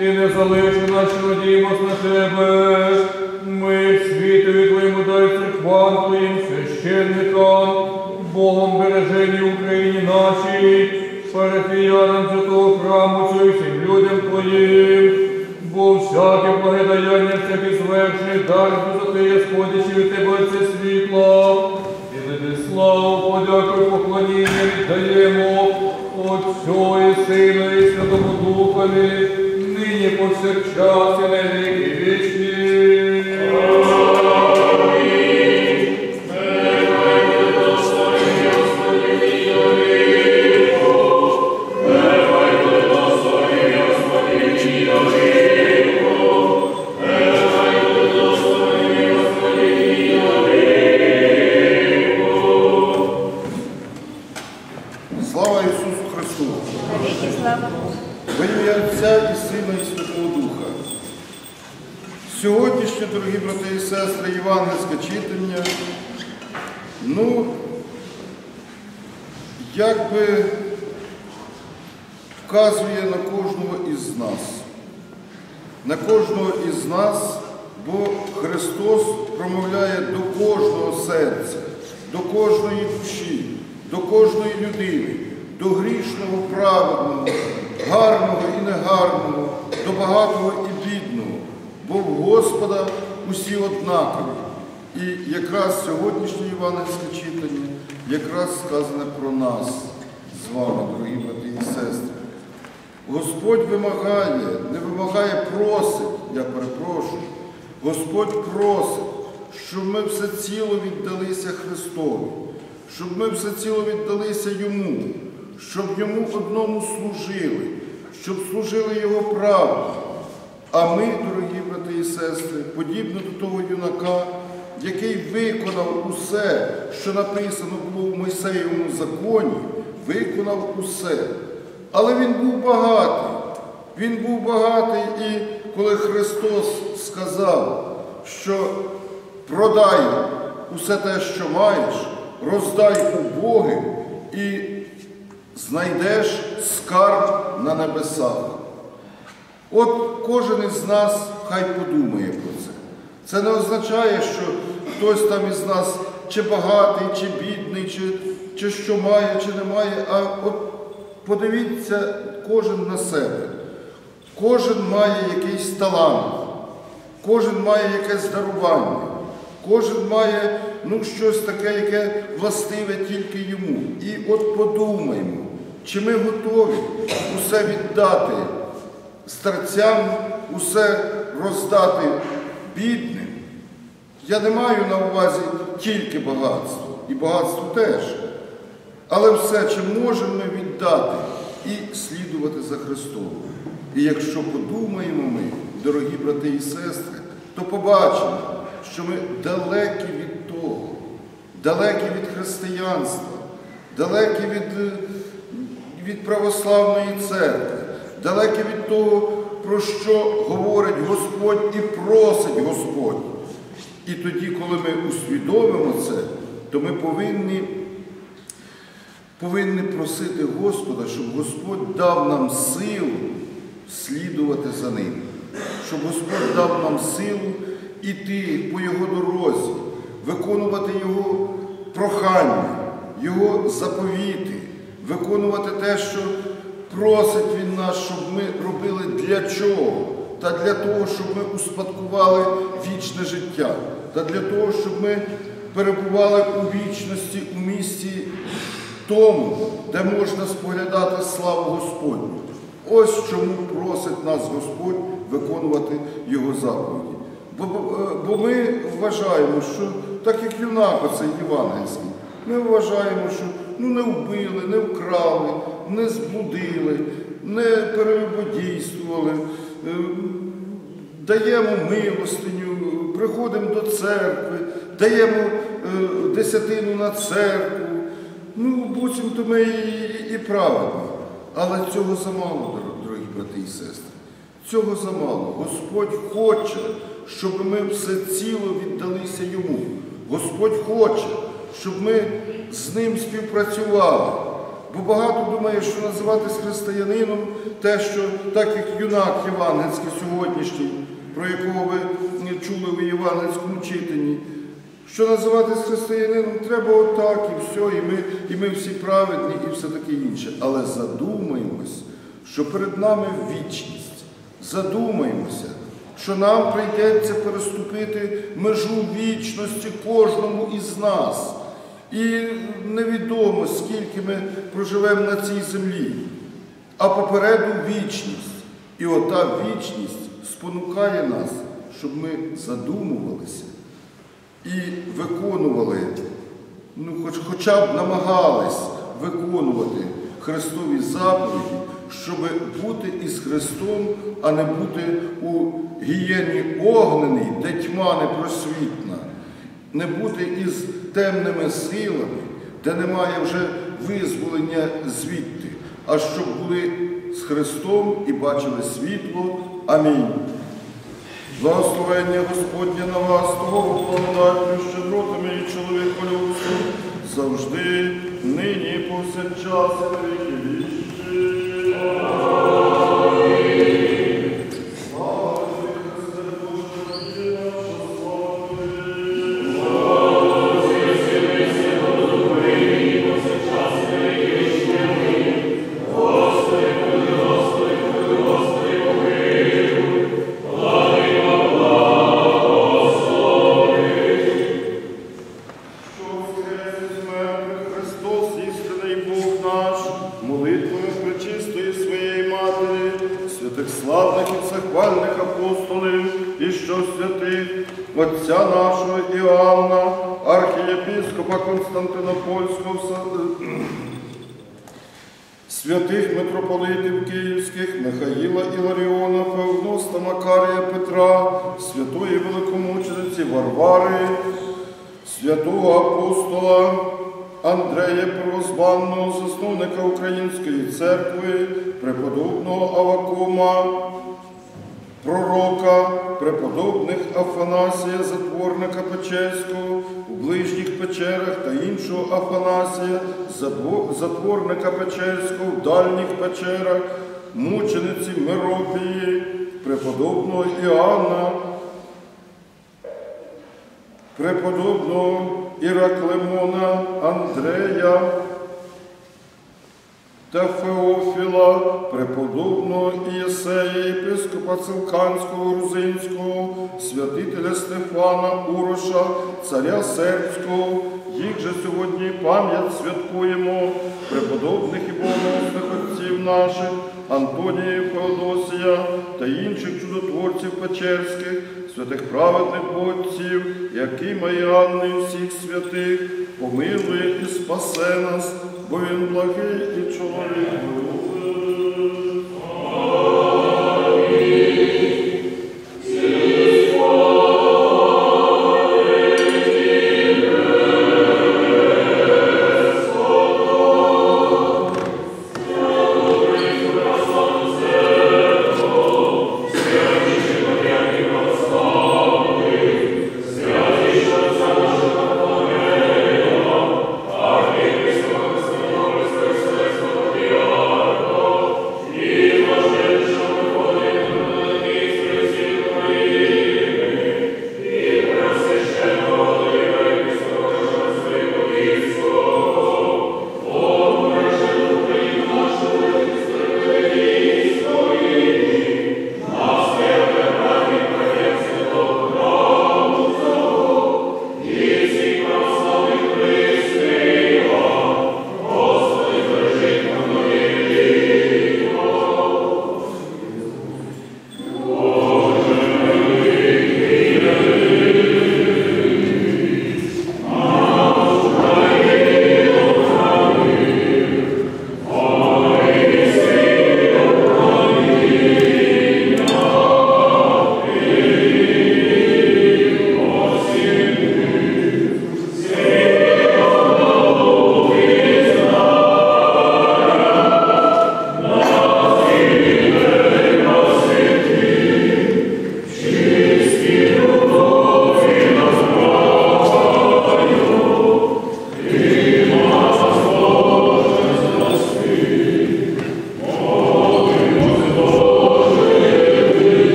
і не залиши нас, що надіємось на Тебе. Ми світові Твоєму дай церквам Твоїм священникам, Богом бережені Україні нашій, парафіянам святого храму, і всім людям Твоїм, бо всяке благодаяння, всякий звершений дар висоти, сходячи від Тебе це світло, і тобі славу, подяку і поклоніння віддаємо Отцю і Сину і Святому Духові, нині повсякчас і на віки вічні. Слава Ісусу Христу! Во ім'я Отця і Сина і Святого Духа. Сьогоднішнє, дорогі брати і сестри, євангельське читання, ну, якби вказує на кожного із нас. На кожного із нас, бо Христос промовляє до кожного серця, до кожної душі, до кожної людини, до грішного, праведного, гарного і негарного, до багатого і бідного, бо в Господа усі однакові. І якраз сьогоднішнє євангельське читання якраз сказане про нас з вами, дорогі брати і сестри. Господь вимагає, не вимагає, просить, я перепрошую. Господь просить, щоб ми все ціло віддалися Христові, щоб ми все ціло віддалися Йому, щоб Йому одному служили, щоб служили Його правді. А ми, дорогі брати і сестри, подібно до того юнака, який виконав усе, що написано було в Мойсеєвому законі, виконав усе. Але він був багатий. Він був багатий, і коли Христос сказав, що продай усе те, що маєш, роздай убогим і знайдеш скарб на небесах. От кожен із нас хай подумає про це. Це не означає, що хтось там із нас чи багатий, чи бідний, чи, чи що має, чи не має. А от подивіться кожен на себе. Кожен має якийсь талант, кожен має якесь дарування, кожен має ну, щось таке, яке властиве тільки йому. І от подумаймо, чи ми готові усе віддати старцям, усе роздати бідним. Я не маю на увазі тільки багатство, і багатство теж. Але все, чи можемо ми віддати і слідувати за Христом. І якщо подумаємо ми, дорогі брати і сестри, то побачимо, що ми далекі від того, далекі від християнства, далекі від, від православної церкви, далекі від того, про що говорить Господь і просить Господь. І тоді, коли ми усвідомимо це, то ми повинні повинні просити Господа, щоб Господь дав нам силу слідувати за ним, щоб Господь дав нам силу іти по Його дорозі, виконувати Його прохання, Його заповіти, виконувати те, що просить Він нас, щоб ми робили для чого? Та для того, щоб ми успадкували вічне життя, та для того, щоб ми перебували у вічності у місті тому, де можна споглядати славу Господню. Ось чому просить нас Господь виконувати Його заповіді. Бо, бо- бо ми вважаємо, що так як юнак оцей євангельський, ми вважаємо, що ну, не вбили, не вкрали, не зблудили, не перелюбодійствували, е, даємо милостиню, приходимо до церкви, даємо е, десятину на церкву. Ну, буцімто ми і праведні. Але цього замало, дорогі брати і сестри. Цього замало. Господь хоче, щоб ми все ціло віддалися йому. Господь хоче, щоб ми з ним співпрацювали. Бо багато думає, що називатись християнином те, що так як юнак євангельський сьогоднішній, про якого ви чули у євангельському читанні, що називатись християнином треба отак і все, і ми, і ми всі праведні, і все таке інше. Але задумаємось, що перед нами вічність. Задумаємося, що нам прийдеться переступити межу вічності кожному із нас. І невідомо, скільки ми проживемо на цій землі, а попереду вічність. І ота вічність спонукає нас, щоб ми задумувалися і виконували, ну, хоч, хоча б намагались виконувати Христові заповіді, щоб бути із Христом, а не бути у гієні огненій, де тьма непросвітна, не бути із темними силами, де немає вже визволення звідти, а щоб були з Христом і бачили світло. Амінь. Благословення Господнє на вас, того благодаттю, щедротами і чоловіколюбством, завжди, нині, повсякчас, і на віки вічні. Отця нашого Іоанна, архієпископа Константинопольського, святих митрополитів Київських, Михаїла Іларіона, Феогноста Макарія Петра, святої великомучениці Варвари, святого апостола Андрея Первозванного, засновника Української церкви, преподобного Авакума, пророка, преподобних Афанасія, затворника Печерського, у ближніх печерах та іншого Афанасія, затворника Печерського, в дальніх печерах, мучениці Миропії, преподобного Іоанна, преподобного Іраклемона Андрея та Феофіла, преподобного Ієсея, єпископа Цилканського, Грузинського, святителя Стефана Уроша, царя Сербського, їх же сьогодні пам'ять святкуємо, преподобних і богоносних отців наших, Антонія Феодосія та інших чудотворців Печерських, святих праведних отців, Якима і Анни всіх святих, помилує і спасе нас, бо він благий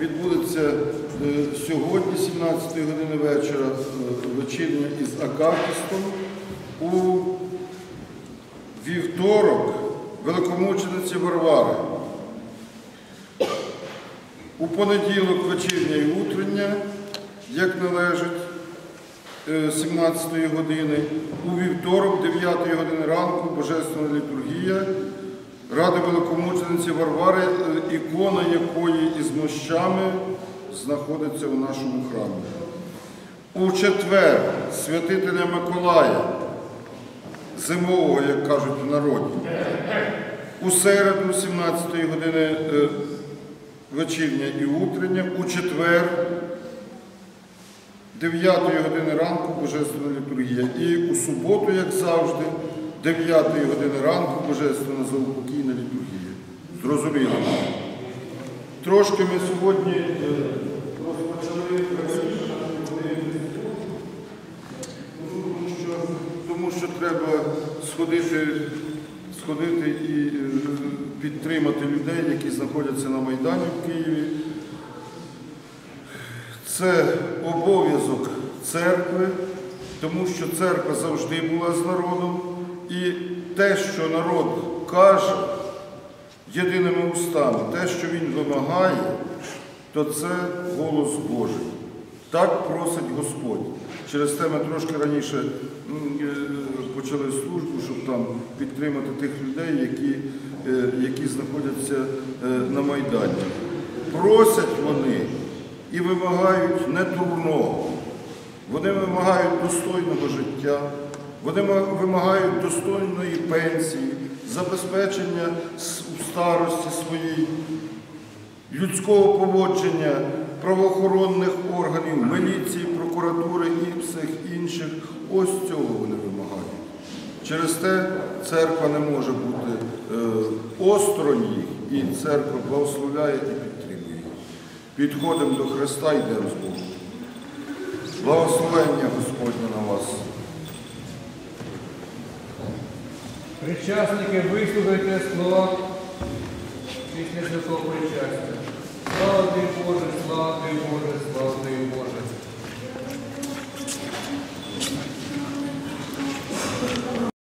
відбудеться е, сьогодні, 17 години вечора, е, вечірня із Акафістом. У вівторок великомучениці Варвари. У понеділок вечірня і утрення, як належить, е, 17 години, у вівторок, 9 години ранку, Божественна літургія, Ради великомучениці Варвари, е, ікона якої із мощами знаходиться у нашому храмі. У четвер святителя Миколая, зимового, як кажуть в народі, у середу, 17-ї години е, вечірня і утрення, у четвер, 9 години ранку Божественна літургія. І у суботу, як завжди, 9 години ранку Божественна заупокійна літургія. Зрозуміло. Трошки ми сьогодні е, розпочали тому що, тому що треба сходити, сходити і е, підтримати людей, які знаходяться на Майдані в Києві. Це обов'язок церкви, тому що церква завжди була з народом. І те, що народ каже єдиними устами, те, що він вимагає, то це голос Божий. Так просить Господь. Через те ми трошки раніше е, почали службу, щоб там підтримати тих людей, які, е, які знаходяться е, на Майдані. Просять вони і вимагають не дурного. Вони вимагають достойного життя, вони вимагають достойної пенсії, забезпечення у старості своїй, людського поводження правоохоронних органів, міліції, прокуратури і всіх інших. Ось цього вони вимагають. Через те церква не може бути е, осторонь їх, і церква благословляє і підтримує їх. Підходимо до Христа йдемо з Богом. Благословення Господнє на вас. Причасники, вислухайте слова після святого причастя. Слава Тобі, Боже, слава Тобі, Боже, слава Тобі, Боже.